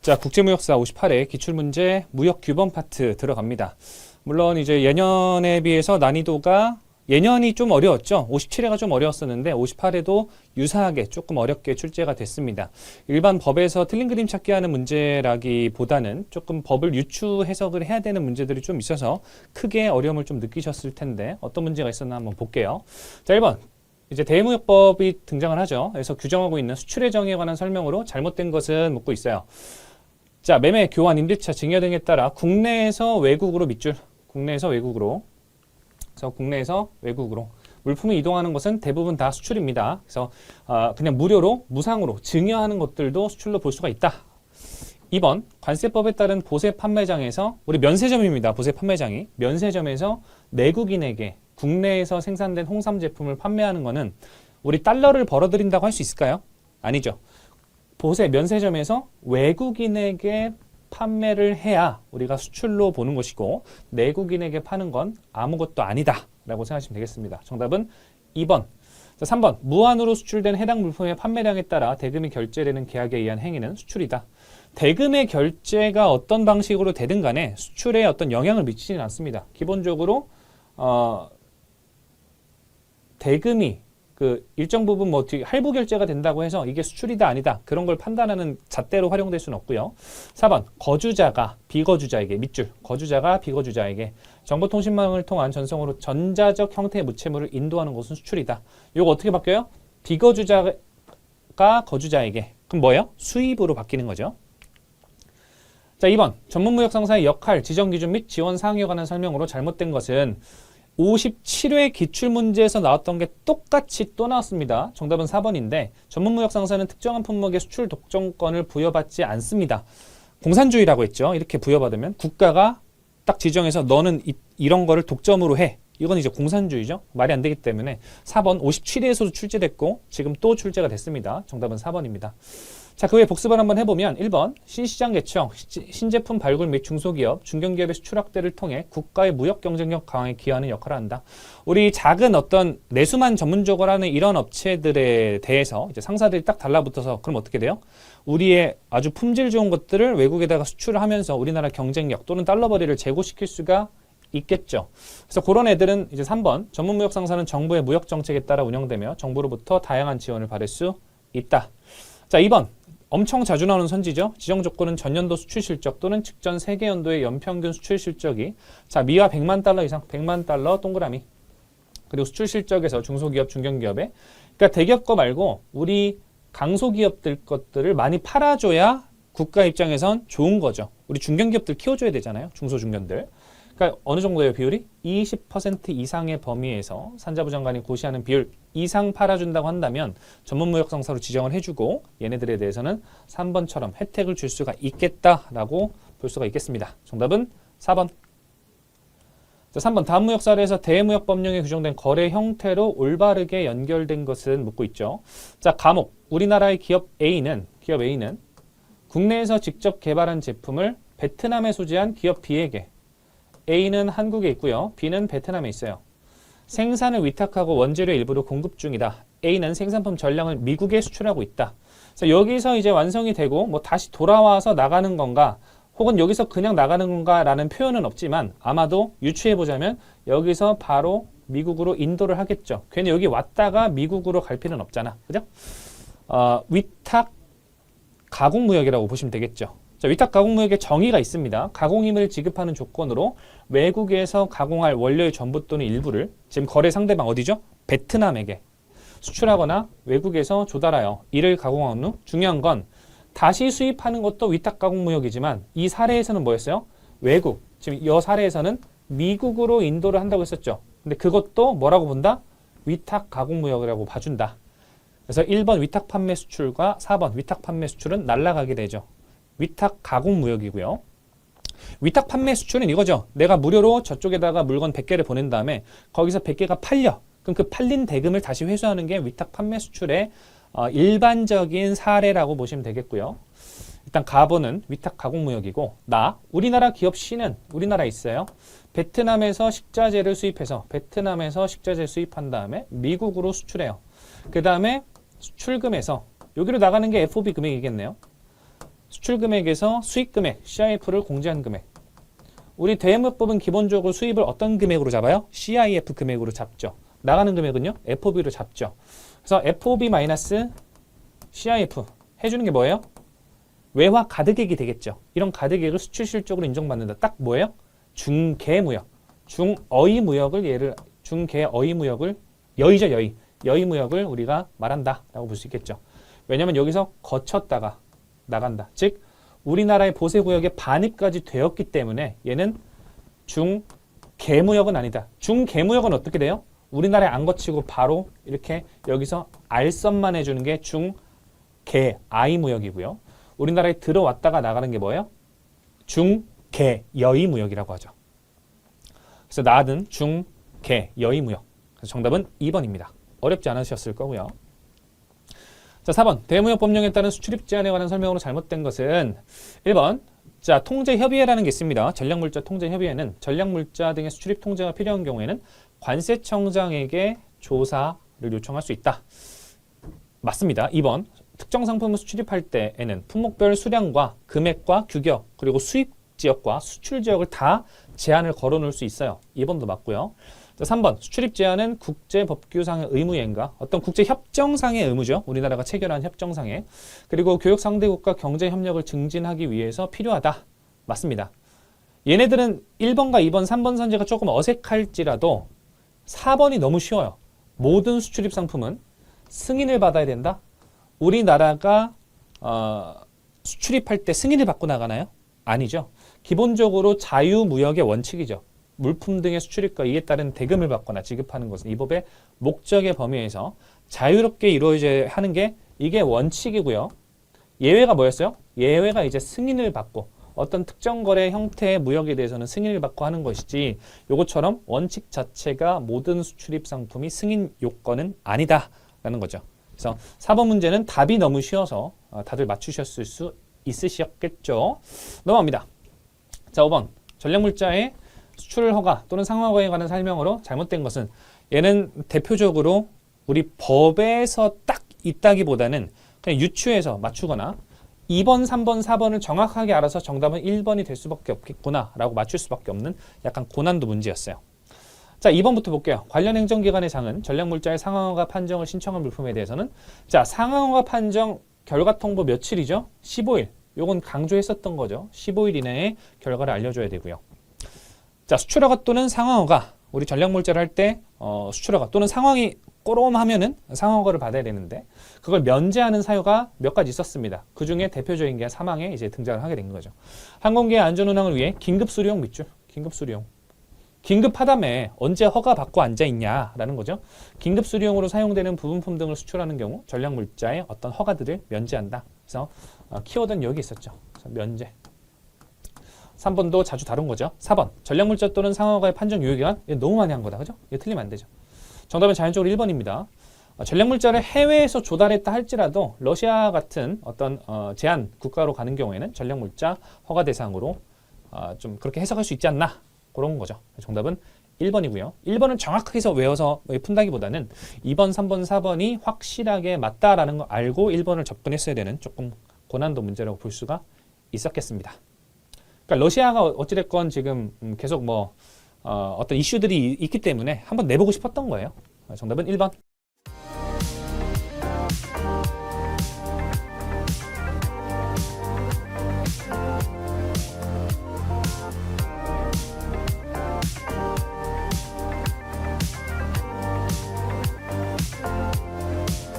자, 국제무역사 58회 기출문제 무역 규범 파트 들어갑니다. 물론 이제 예년에 비해서 난이도가 예년이 좀 어려웠죠. 57회가 좀 어려웠었는데 58회도 유사하게 조금 어렵게 출제가 됐습니다. 일반 법에서 틀린 그림 찾기 하는 문제라기보다는 조금 법을 유추 해석을 해야 되는 문제들이 좀 있어서 크게 어려움을 좀 느끼셨을 텐데 어떤 문제가 있었나 한번 볼게요. 자, 1번. 이제 대무역법이 등장을 하죠. 그래서 규정하고 있는 수출의 정의에 관한 설명으로 잘못된 것은 묻고 있어요. 자, 매매, 교환, 임대차, 증여 등에 따라 국내에서 외국으로 밑줄, 국내에서 외국으로, 그래서 국내에서 외국으로 물품이 이동하는 것은 대부분 다 수출입니다. 그래서 아, 그냥 무료로 무상으로 증여하는 것들도 수출로 볼 수가 있다. 2번 관세법에 따른 보세 판매장에서 우리 면세점입니다. 보세 판매장이 면세점에서 내국인에게 국내에서 생산된 홍삼 제품을 판매하는 것은 우리 달러를 벌어들인다고 할 수 있을까요? 아니죠. 보세 면세점에서 외국인에게 판매를 해야 우리가 수출로 보는 것이고 내국인에게 파는 건 아무것도 아니다 라고 생각하시면 되겠습니다. 정답은 2번. 자, 3번. 무한으로 수출된 해당 물품의 판매량에 따라 대금이 결제되는 계약에 의한 행위는 수출이다. 대금의 결제가 어떤 방식으로 되든 간에 수출에 어떤 영향을 미치지는 않습니다. 기본적으로 어, 대금이 그 일정 부분 뭐 뒤- 할부 결제가 된다고 해서 이게 수출이다 아니다 그런 걸 판단하는 잣대로 활용될 수는 없고요. 4번 거주자가 비거주자에게 밑줄 거주자가 비거주자에게 정보통신망을 통한 전송으로 전자적 형태의 무채물을 인도하는 것은 수출이다. 이거 어떻게 바뀌어요? 비거주자가 거주자에게 그럼 뭐예요? 수입으로 바뀌는 거죠. 자 2번 전문무역 상사의 역할, 지정 기준 및 지원 사항에 관한 설명으로 잘못된 것은 57회 기출문제에서 나왔던 게 똑같이 또 나왔습니다. 정답은 4번인데 전문무역 상사는 특정한 품목의 수출 독점권을 부여받지 않습니다. 공산주의라고 했죠. 이렇게 부여받으면 국가가 딱 지정해서 너는 이, 이런 거를 독점으로 해. 이건 이제 공산주의죠. 말이 안 되기 때문에 4번 57회에서도 출제됐고 지금 또 출제가 됐습니다. 정답은 4번입니다. 자, 그외 복습을 한번 해보면 1번 신시장 개청, 시- 신제품 발굴 및 중소기업, 중견기업의 수출 확대를 통해 국가의 무역 경쟁력 강화에 기여하는 역할을 한다. 우리 작은 어떤 내수만 전문적으로 하는 이런 업체들에 대해서 이제 상사들이 딱 달라붙어서 그럼 어떻게 돼요? 우리의 아주 품질 좋은 것들을 외국에다가 수출을 하면서 우리나라 경쟁력 또는 달러벌이를 제고시킬 수가 있겠죠. 그래서 그런 애들은 이제 3번 전문 무역 상사는 정부의 무역 정책에 따라 운영되며 정부로부터 다양한 지원을 받을 수 있다. 자, 2번 엄청 자주 나오는 선지죠. 지정 조건은 전년도 수출 실적 또는 직전 세계 연도의 연평균 수출 실적이 자 미화 100만 달러 이상, 100만 달러 동그라미. 그리고 수출 실적에서 중소기업, 중견기업에 그러니까 대기업 거 말고 우리 강소기업들 것들을 많이 팔아줘야 국가 입장에선 좋은 거죠. 우리 중견기업들 키워줘야 되잖아요. 중소중견들. 그러니까 어느 정도예요 비율이? 20% 이상의 범위에서 산자부 장관이 고시하는 비율 이상 팔아준다고 한다면 전문무역상사로 지정을 해주고 얘네들에 대해서는 3번처럼 혜택을 줄 수가 있겠다라고 볼 수가 있겠습니다. 정답은 4번. 자, 3번 다음 무역 사례에서 대무역 법령에 규정된 거래 형태로 올바르게 연결된 것은 묻고 있죠. 자, 과목 우리나라의 기업 A는 기업 A는 국내에서 직접 개발한 제품을 베트남에 소지한 기업 B에게 A는 한국에 있고요. B는 베트남에 있어요. 생산을 위탁하고 원재료 일부를 공급 중이다. A는 생산품 전량을 미국에 수출하고 있다. 그래서 여기서 이제 완성이 되고 뭐 다시 돌아와서 나가는 건가 혹은 여기서 그냥 나가는 건가라는 표현은 없지만 아마도 유추해 보자면 여기서 바로 미국으로 인도를 하겠죠. 괜히 여기 왔다가 미국으로 갈 필요는 없잖아. 그죠? 어, 위탁 가공무역이라고 보시면 되겠죠. 자, 위탁 가공무역의 정의가 있습니다. 가공임을 지급하는 조건으로 외국에서 가공할 원료의 전부 또는 일부를 지금 거래 상대방 어디죠? 베트남에게 수출하거나 외국에서 조달하여 이를 가공한 후 중요한 건 다시 수입하는 것도 위탁 가공무역이지만 이 사례에서는 뭐였어요? 외국 지금 이 사례에서는 미국으로 인도를 한다고 했었죠. 근데 그것도 뭐라고 본다? 위탁 가공무역이라고 봐준다. 그래서 1번 위탁 판매 수출과 4번 위탁 판매 수출은 날라가게 되죠. 위탁 가공 무역이고요. 위탁 판매 수출은 이거죠. 내가 무료로 저쪽에다가 물건 100개를 보낸 다음에 거기서 100개가 팔려. 그럼 그 팔린 대금을 다시 회수하는 게 위탁 판매 수출의 어, 일반적인 사례라고 보시면 되겠고요. 일단 가보는 위탁 가공 무역이고 나 우리나라 기업 C는 우리나라에 있어요. 베트남에서 식자재를 수입해서 베트남에서 식자재 수입한 다음에 미국으로 수출해요. 그 다음에 수출금에서 여기로 나가는 게 FOB 금액이겠네요. 수출 금액에서 수익 금액 CIF를 공제한 금액. 우리 대무역법은 기본적으로 수입을 어떤 금액으로 잡아요? CIF 금액으로 잡죠. 나가는 금액은요? FOB로 잡죠. 그래서 FOB 마이너스 CIF 해주는 게 뭐예요? 외화 가득액이 되겠죠. 이런 가득액을 수출 실적으로 인정받는다. 딱 뭐예요? 중개무역, 중어의무역을 예를 중개어의무역을 여의죠 여의, 여의무역을 우리가 말한다라고 볼 수 있겠죠. 왜냐하면 여기서 거쳤다가 나간다. 즉 우리나라의 보세 구역에 반입까지 되었기 때문에 얘는 중개무역은 아니다. 중개무역은 어떻게 돼요? 우리나라에 안 거치고 바로 이렇게 여기서 알선만 해주는 게 중개 아이무역이고요. 우리나라에 들어왔다가 나가는 게 뭐예요? 중개 여의무역이라고 하죠. 그래서 나든 중개 여의무역. 그래서 정답은 2번입니다. 어렵지 않으셨을 거고요. 자, 4번. 대무역 법령에 따른 수출입 제한에 관한 설명으로 잘못된 것은 1번. 자, 통제 협의회라는 게 있습니다. 전략물자 통제 협의회는 전략물자 등의 수출입 통제가 필요한 경우에는 관세청장에게 조사를 요청할 수 있다. 맞습니다. 2번. 특정 상품을 수출입할 때에는 품목별 수량과 금액과 규격 그리고 수입 지역과 수출 지역을 다 제한을 걸어놓을 수 있어요. 2번도 맞고요. 자, 3번 수출입 제한은 국제 법규상의 의무행가 어떤 국제 협정상의 의무죠. 우리나라가 체결한 협정상의 그리고 교역 상대국과 경제 협력을 증진하기 위해서 필요하다. 맞습니다. 얘네들은 1번과 2번, 3번 선제가 조금 어색할지라도 4번이 너무 쉬워요. 모든 수출입 상품은 승인을 받아야 된다. 우리나라가 어, 수출입할 때 승인을 받고 나가나요? 아니죠. 기본적으로 자유무역의 원칙이죠. 물품 등의 수출입과 이에 따른 대금을 받거나 지급하는 것은 이 법의 목적의 범위에서 자유롭게 이루어져야 하는 게 이게 원칙이고요. 예외가 뭐였어요? 예외가 이제 승인을 받고 어떤 특정 거래 형태의 무역에 대해서는 승인을 받고 하는 것이지 요것처럼 원칙 자체가 모든 수출입 상품이 승인 요건은 아니다라는 거죠. 그래서 4번 문제는 답이 너무 쉬워서 어, 다들 맞추셨을 수 있으셨겠죠. 넘어갑니다. 자, 5번. 전략물자의 수출 허가 또는 상호 허가에 관한 설명으로 잘못된 것은 얘는 대표적으로 우리 법에서 딱 있다기보다는 그냥 유추해서 맞추거나 2번, 3번, 4번을 정확하게 알아서 정답은 1번이 될 수밖에 없겠구나 라고 맞출 수밖에 없는 약간 고난도 문제였어요. 자, 2번부터 볼게요. 관련 행정기관의 장은 전략물자의 상황허가 판정을 신청한 물품에 대해서는 자, 상황허가 판정 결과 통보 며칠이죠? 15일. 요건 강조했었던 거죠. 15일 이내에 결과를 알려줘야 되고요. 자, 수출허가 또는 상황허가. 우리 전략물자를 할 때 어, 수출허가 또는 상황이 꼬롬하면은 상황허가를 받아야 되는데 그걸 면제하는 사유가 몇 가지 있었습니다. 그 중에 대표적인 게 사망에 이제 등장을 하게 된 거죠. 항공기의 안전운항을 위해 긴급 수리용 밑줄, 긴급 수리용. 긴급하다며 언제 허가 받고 앉아 있냐라는 거죠. 긴급 수리용으로 사용되는 부분품 등을 수출하는 경우 전략 물자의 어떤 허가들을 면제한다. 그래서 어, 키워드는 여기 있었죠. 면제. 3번도 자주 다룬 거죠. 4번 전략 물자 또는 상허가의 판정 유효기간 이거 너무 많이 한 거다. 그죠? 이거 틀리면 안 되죠. 정답은 자연적으로 1번입니다. 어, 전략 물자를 해외에서 조달했다 할지라도 러시아 같은 어떤 어, 제한 국가로 가는 경우에는 전략 물자 허가 대상으로 어, 좀 그렇게 해석할 수 있지 않나 그런 거죠. 정답은 1번이고요. 1번은 정확하게 해서 외워서 푼다기보다는 2번, 3번, 4번이 확실하게 맞다라는 거 알고 1번을 접근했어야 되는 조금 고난도 문제라고 볼 수가 있었겠습니다. 그러니까 러시아가 어찌됐건 지금 음, 계속 뭐 어, 어떤 이슈들이 있기 때문에 한번 내보고 싶었던 거예요. 정답은 1번.